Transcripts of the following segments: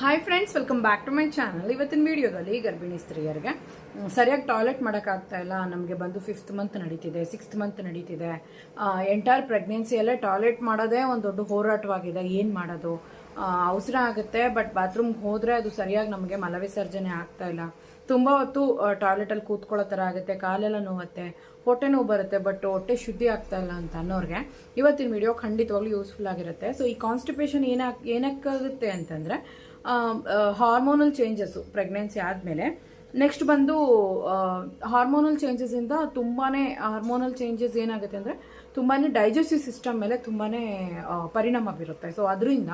Hi friends welcome back to my channel ಇವತ್ತಿನ ವಿಡಿಯೋದಲ್ಲಿ ಗರ್ಭಿಣಿ ಸ್ತ್ರೀಯರಿಗೆ ಸರಿಯಾಗಿ ಟಾಯ್ಲೆಟ್ ಮಾಡೋಕ್ಕಾಗ್ತಾ ಇಲ್ಲ. ನಮಗೆ ಬಂದು ಫಿಫ್ತ್ ಮಂತ್ ನಡೀತಿದೆ ಸಿಕ್ಸ್ತ್ ಮಂತ್ ನಡೀತಿದೆ. ಎಂಟೈರ್ ಪ್ರೆಗ್ನೆನ್ಸಿಯಲ್ಲೇ ಟಾಯ್ಲೆಟ್ ಮಾಡೋದೇ ಒಂದು ದೊಡ್ಡ ಹೋರಾಟವಾಗಿದೆ. ಏನು ಮಾಡೋದು? ಅವಸರ ಆಗುತ್ತೆ ಬಟ್ ಬಾತ್ರೂಮ್ಗೆ ಹೋದರೆ ಅದು ಸರಿಯಾಗಿ ನಮಗೆ ಮಲವಿಸರ್ಜನೆ ಆಗ್ತಾ ಇಲ್ಲ. ತುಂಬ ಹೊತ್ತು ಟಾಯ್ಲೆಟಲ್ಲಿ ಕೂತ್ಕೊಳ್ಳೋ ಥರ ಆಗುತ್ತೆ, ಕಾಲೆಲ್ಲ ನೋವುತ್ತೆ, ಹೊಟ್ಟೆ ನೋವು ಬರುತ್ತೆ ಬಟ್ ಹೊಟ್ಟೆ ಶುದ್ಧಿ ಆಗ್ತಾ ಇಲ್ಲ ಅಂತ ಅನ್ನೋರಿಗೆ ಇವತ್ತಿನ ವಿಡಿಯೋ ಖಂಡಿತವಾಗ್ಲೂ ಯೂಸ್ಫುಲ್ ಆಗಿರುತ್ತೆ. ಸೊ ಈ ಕಾನ್ಸ್ಟಿಪೇಷನ್ ಏನಾಗ್ ಏನಕ್ಕಾಗುತ್ತೆ ಅಂತಂದರೆ ಹಾರ್ಮೋನಲ್ ಚೇಂಜಸ್ಸು ಪ್ರೆಗ್ನೆನ್ಸಿ ಆದಮೇಲೆ ನೆಕ್ಸ್ಟ್ ಬಂದು ಹಾರ್ಮೋನಲ್ ಚೇಂಜಸ್ಸಿಂದ ತುಂಬಾ ಹಾರ್ಮೋನಲ್ ಚೇಂಜಸ್ ಏನಾಗುತ್ತೆ ಅಂದರೆ ತುಂಬಾ ಡೈಜೆಸ್ಟಿವ್ ಸಿಸ್ಟಮ್ ಮೇಲೆ ತುಂಬಾ ಪರಿಣಾಮ ಬೀರುತ್ತೆ. ಸೊ ಅದರಿಂದ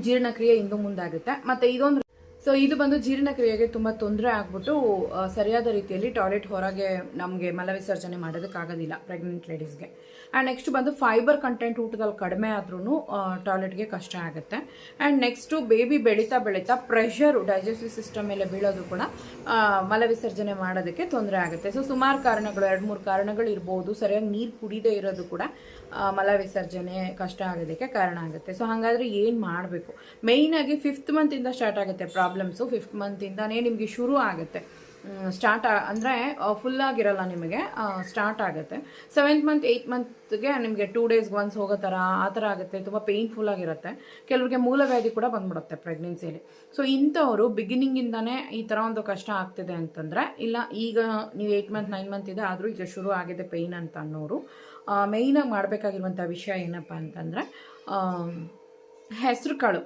ಜೀರ್ಣಕ್ರಿಯೆ ಇಂದು ಮುಂದಾಗುತ್ತೆ. ಮತ್ತೆ ಇದೊಂದು ಸೊ ಇದು ಬಂದು ಜೀರ್ಣಕ್ರಿಯೆಗೆ ತುಂಬ ತೊಂದರೆ ಆಗ್ಬಿಟ್ಟು ಸರಿಯಾದ ರೀತಿಯಲ್ಲಿ ಟಾಯ್ಲೆಟ್ ಹೊರಗೆ ನಮಗೆ ಮಲವಿಸರ್ಜನೆ ಮಾಡೋದಕ್ಕಾಗೋದಿಲ್ಲ ಪ್ರೆಗ್ನೆಂಟ್ ಲೇಡೀಸ್ಗೆ ಆ್ಯಂಡ್ ನೆಕ್ಸ್ಟ್ ಬಂದು ಫೈಬರ್ ಕಂಟೆಂಟ್ ಊಟದಲ್ಲಿ ಕಡಿಮೆ ಆದ್ರೂ ಟಾಯ್ಲೆಟ್ಗೆ ಕಷ್ಟ ಆಗುತ್ತೆ. ಆ್ಯಂಡ್ ನೆಕ್ಸ್ಟು ಬೇಬಿ ಬೆಳೀತಾ ಬೆಳೀತಾ ಪ್ರೆಷರು ಡೈಜೆಸ್ಟಿವ್ ಸಿಸ್ಟಮ್ ಮೇಲೆ ಬೀಳೋದು ಕೂಡ ಮಲವಿಸರ್ಜನೆ ಮಾಡೋದಕ್ಕೆ ತೊಂದರೆ ಆಗುತ್ತೆ. ಸೊ ಸುಮಾರು ಕಾರಣಗಳು, ಎರಡು ಮೂರು ಕಾರಣಗಳು ಇರ್ಬೋದು. ಸರಿಯಾಗಿ ನೀರು ಕುಡಿದೇ ಇರೋದು ಕೂಡ ಮಲವಿಸರ್ಜನೆ ಕಷ್ಟ ಆಗೋದಕ್ಕೆ ಕಾರಣ ಆಗುತ್ತೆ. ಸೊ ಹಾಗಾದರೆ ಏನು ಮಾಡಬೇಕು? ಮೇಯ್ನಾಗಿ ಫಿಫ್ತ್ ಮಂತಿಂದ ಸ್ಟಾರ್ಟ್ ಆಗುತ್ತೆ ಪ್ರಾಬ್ಲಮ್ಸು ಫಿಫ್ತ್ ಮಂತಿಂದನೇ ನಿಮಗೆ ಶುರು ಆಗುತ್ತೆ. ಸ್ಟಾರ್ಟ್ ಅಂದರೆ ಫುಲ್ಲಾಗಿರಲ್ಲ ನಿಮಗೆ ಸ್ಟಾರ್ಟ್ ಆಗುತ್ತೆ. ಸೆವೆಂತ್ ಮಂತ್ ಏಯ್ತ್ ಮಂತ್ಗೆ ನಿಮಗೆ ಟೂ ಡೇಸ್ಗೆ ಒನ್ಸ್ ಹೋಗೋ ಥರ ಆ ಥರ ಆಗುತ್ತೆ. ತುಂಬ ಪೇಯ್ನ್ಫುಲ್ ಆಗಿರುತ್ತೆ. ಕೆಲವರಿಗೆ ಮೂಲವ್ಯಾಧಿ ಕೂಡ ಬಂದ್ಬಿಡುತ್ತೆ ಪ್ರೆಗ್ನೆನ್ಸಿಯಲ್ಲಿ ಸೊ ಇಂಥವರು ಬಿಗಿನಿಂಗಿಂದನೇ ಈ ಥರ ಒಂದು ಕಷ್ಟ ಆಗ್ತಿದೆ ಅಂತಂದರೆ, ಇಲ್ಲ, ಈಗ ನೀವು ಏಯ್ಟ್ ಮಂತ್ ನೈನ್ ಮಂತ್ ಇದೆ, ಆದರೂ ಈಗ ಶುರು ಆಗಿದೆ ಪೇಯ್ನ್ ಅಂತ ಅನ್ನೋರು ಮೇಯ್ನಾಗಿ ಮಾಡಬೇಕಾಗಿರುವಂಥ ವಿಷಯ ಏನಪ್ಪ ಅಂತಂದರೆ ಹೆಸರು ಕಾಳು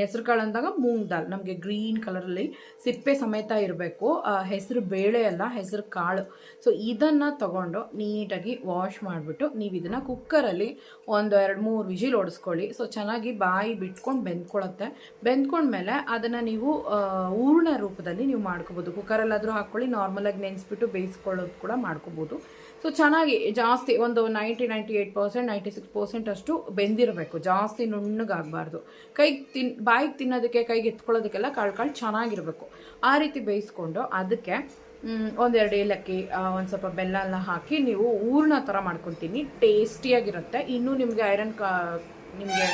ಹೆಸರು ಕಾಳು ಅಂದಾಗ ಮೂಂಗ್ ದಾಲ್. ನಮಗೆ ಗ್ರೀನ್ ಕಲರಲ್ಲಿ ಸಿಪ್ಪೆ ಸಮೇತ ಇರಬೇಕು. ಹೆಸರು ಬೇಳೆ ಅಲ್ಲ, ಹೆಸರು ಕಾಳು. ಸೊ ಇದನ್ನು ತಗೊಂಡು ನೀಟಾಗಿ ವಾಶ್ ಮಾಡಿಬಿಟ್ಟು ನೀವು ಇದನ್ನು ಕುಕ್ಕರಲ್ಲಿ ಒಂದು ಎರಡು ಮೂರು ವಿಜಿಲ್ ಓಡಿಸ್ಕೊಳ್ಳಿ ಸೊ ಚೆನ್ನಾಗಿ ಬಾಯಿ ಬಿಟ್ಕೊಂಡು ಬೆಂದ್ಕೊಳ್ಳುತ್ತೆ ಬೆಂದ್ಕೊಂಡ್ಮೇಲೆ ಅದನ್ನು ನೀವು ಹೂರ್ಣ ರೂಪದಲ್ಲಿ ನೀವು ಮಾಡ್ಕೋಬೋದು. ಕುಕ್ಕರಲ್ಲಾದರೂ ಹಾಕ್ಕೊಳ್ಳಿ ನಾರ್ಮಲಾಗಿ ನೆನೆಸ್ಬಿಟ್ಟು ಬೇಯಿಸ್ಕೊಳ್ಳೋದು ಕೂಡ ಮಾಡ್ಕೋಬೋದು. ಸೊ ಚೆನ್ನಾಗಿ ಜಾಸ್ತಿ ಒಂದು ninety ninety eight percent ninety six percent ಅಷ್ಟು ಬೆಂದಿರಬೇಕು. ಜಾಸ್ತಿ ನುಣ್ಣಗಾಗಬಾರ್ದು. ಕೈಗೆ ತಿನ್, ಬಾಯಿಗೆ ತಿನ್ನೋದಕ್ಕೆ, ಕೈಗೆ ಎತ್ಕೊಳ್ಳೋದಕ್ಕೆಲ್ಲ ಕಾಳು ಕಾಳು ಚೆನ್ನಾಗಿರಬೇಕು. ಆ ರೀತಿ ಬೇಯಿಸ್ಕೊಂಡು ಅದಕ್ಕೆ ಒಂದೆರಡು ಏಲಕ್ಕಿ ಒಂದು ಸ್ವಲ್ಪ ಬೆಲ್ಲ ಎಲ್ಲ ಹಾಕಿ ನೀವು ಹೂರ್ಣ ಥರ ಮಾಡ್ಕೊತೀನಿ. ಟೇಸ್ಟಿಯಾಗಿರುತ್ತೆ. ಇನ್ನೂ ನಿಮಗೆ ಐರನ್ ಕಾ, ನಿಮಗೆ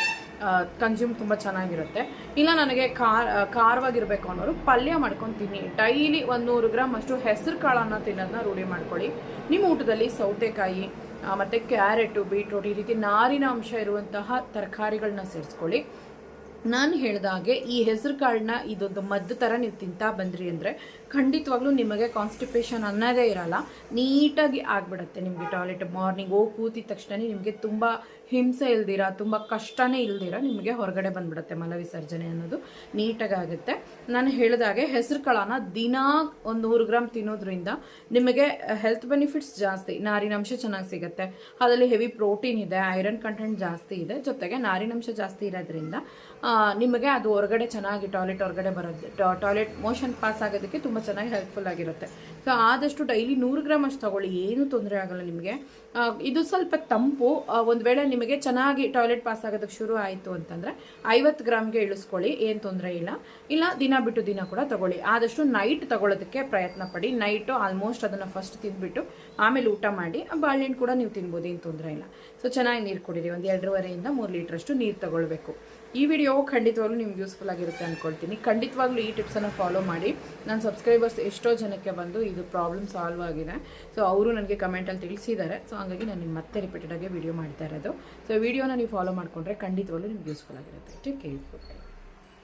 ಕನ್ಸ್ಯೂಮ್ ತುಂಬ ಚೆನ್ನಾಗಿರುತ್ತೆ. ಇಲ್ಲ ನನಗೆ ಖಾರ ಖಾರವಾಗಿರಬೇಕು ಅನ್ನೋರು ಪಲ್ಯ ಮಾಡ್ಕೊಂಡು ಡೈಲಿ ಒಂದು ನೂರು ಗ್ರಾಮ್ ಅಷ್ಟು ಹೆಸರು ಕಾಳನ್ನು ತಿನ್ನೋದನ್ನ ರೂಢಿ ಮಾಡ್ಕೊಳ್ಳಿ. ನಿಮ್ಮ ಊಟದಲ್ಲಿ ಸೌತೆಕಾಯಿ ಮತ್ತು ಮತ್ತೆ ಕ್ಯಾರೆಟು, ಬೀಟ್ರೂಟ್ ಈ ರೀತಿ ನಾರಿನ ಅಂಶ ಇರುವಂತಹ ತರಕಾರಿಗಳನ್ನ ಸೇರಿಸ್ಕೊಳ್ಳಿ. ನಾನು ಹೇಳಿದಾಗೆ ಈ ಹೆಸರು ಕಾಳನ್ನ ಇದೊಂದು ಮದ್ದು ಥರ ನೀವು ತಿಂತಾ ಬಂದ್ರಿ ಅಂದರೆ ಖಂಡಿತವಾಗ್ಲೂ ನಿಮಗೆ ಕಾನ್ಸ್ಟಿಪೇಷನ್ ಅನ್ನೋದೇ ಇರಲ್ಲ. ನೀಟಾಗಿ ಆಗ್ಬಿಡುತ್ತೆ ನಿಮಗೆ ಟಾಯ್ಲೆಟ್ ಮಾರ್ನಿಂಗ್ ಹೋಗಿ ಕೂತಿದ ತಕ್ಷಣ ನಿಮಗೆ ತುಂಬ ಹಿಂಸೆ ಇಲ್ದಿರ, ತುಂಬ ಕಷ್ಟನೇ ಇಲ್ದಿರ ನಿಮಗೆ ಹೊರಗಡೆ ಬಂದ್ಬಿಡುತ್ತೆ ಮಲವಿಸರ್ಜನೆ ಅನ್ನೋದು ನೀಟಾಗಿ ಆಗುತ್ತೆ. ನಾನು ಹೇಳಿದಾಗೆ ಹೆಸರು ಕಾಳನ್ನ ದಿನಾ ಒಂದು ನೂರು ಗ್ರಾಮ್ ತಿನ್ನೋದ್ರಿಂದ ನಿಮಗೆ ಹೆಲ್ತ್ ಬೆನಿಫಿಟ್ಸ್ ಜಾಸ್ತಿ ನಾರಿನಂಶ ಚೆನ್ನಾಗಿ ಸಿಗುತ್ತೆ. ಅದರಲ್ಲಿ ಹೆವಿ ಪ್ರೋಟೀನ್ ಇದೆ ಐರನ್ ಕಂಟೆಂಟ್ ಜಾಸ್ತಿ ಇದೆ. ಜೊತೆಗೆ ನಾರಿನಂಶ ಜಾಸ್ತಿ ಇರೋದ್ರಿಂದ ನಿಮಗೆ ಅದು ಹೊರಗಡೆ ಚೆನ್ನಾಗಿ ಟಾಯ್ಲೆಟ್ ಹೊರಗಡೆ ಬರೋದು ಟಾಯ್ಲೆಟ್ ಮೋಷನ್ ಪಾಸ್ ಆಗೋದಕ್ಕೆ ತುಂಬ ಚೆನ್ನಾಗಿ ಹೆಲ್ಪ್ಫುಲ್ ಆಗಿರುತ್ತೆ. ಸೊ ಆದಷ್ಟು ಡೈಲಿ ನೂರು ಗ್ರಾಮ್ ಅಷ್ಟು ತಗೊಳ್ಳಿ. ಏನು ತೊಂದರೆ ಆಗಲ್ಲ ನಿಮಗೆ. ಇದು ಸ್ವಲ್ಪ ತಂಪು. ಒಂದು ವೇಳೆ ನಿಮಗೆ ಚೆನ್ನಾಗಿ ಟಾಯ್ಲೆಟ್ ಪಾಸ್ ಆಗೋದಕ್ಕೆ ಶುರು ಆಯಿತು ಅಂತಂದರೆ ಐವತ್ತು ಗ್ರಾಮ್ಗೆ ಇಳಿಸ್ಕೊಳ್ಳಿ. ಏನು ತೊಂದರೆ ಇಲ್ಲ. ಇಲ್ಲ, ದಿನ ಬಿಟ್ಟು ದಿನ ಕೂಡ ತಗೊಳ್ಳಿ. ಆದಷ್ಟು ನೈಟ್ ತಗೊಳ್ಳೋದಕ್ಕೆ ಪ್ರಯತ್ನ ಪಡಿ. ನೈಟು ಆಲ್ಮೋಸ್ಟ್ ಅದನ್ನು ಫಸ್ಟ್ ತಿಂದ್ಬಿಟ್ಟು ಆಮೇಲೆ ಊಟ ಮಾಡಿ ಬಾಳೆಹಣ್ಣು ಕೂಡ ನೀವು ತಿನ್ಬೋದು. ಏನು ತೊಂದರೆ ಇಲ್ಲ. ಸೊ ಚೆನ್ನಾಗಿ ನೀರು ಕುಡೀರಿ. ಒಂದು ಎರಡೂವರೆಯಿಂದ ಮೂರು ಲೀಟ್ರಷ್ಟು ನೀರು ತಗೊಳ್ಬೇಕು. ಈ ವಿಡಿಯೋ ಖಂಡಿತವಾಗ್ಲೂ ನಿಮ್ಗೆ ಯೂಸ್ಫುಲ್ ಆಗಿರುತ್ತೆ ಅಂದ್ಕೊಳ್ತೀನಿ ಖಂಡಿತವಾಗ್ಲೂ ಈ ಟಿಪ್ಸನ್ನು ಫಾಲೋ ಮಾಡಿ. ನನ್ನ ಸಬ್ಸ್ಕ್ರೈಬರ್ಸ್ ಎಷ್ಟೋ ಜನಕ್ಕೆ ಬಂದು ಇದು ಪ್ರಾಬ್ಲಮ್ ಸಾಲ್ವ್ ಆಗಿದೆ. ಸೊ ಅವರು ನನಗೆ ಕಮೆಂಟಲ್ಲಿ ತಿಳಿಸಿದ್ದಾರೆ. ಸೊ ಹಾಗಾಗಿ ನಾನು ನಿಮ್ಮ ಮತ್ತೆ ರಿಪೀಟೆಡಾಗಿ ವಿಡಿಯೋ ಮಾಡ್ತಾ ಇರೋದು. ಸೊ ವಿಡಿಯೋನ ನೀವು ಫಾಲೋ ಮಾಡಿಕೊಂಡ್ರೆ ಖಂಡಿತವಾಗ್ಲೂ ನಿಮ್ಗೆ ಯೂಸ್ಫುಲ್ ಆಗಿರುತ್ತೆ. Take care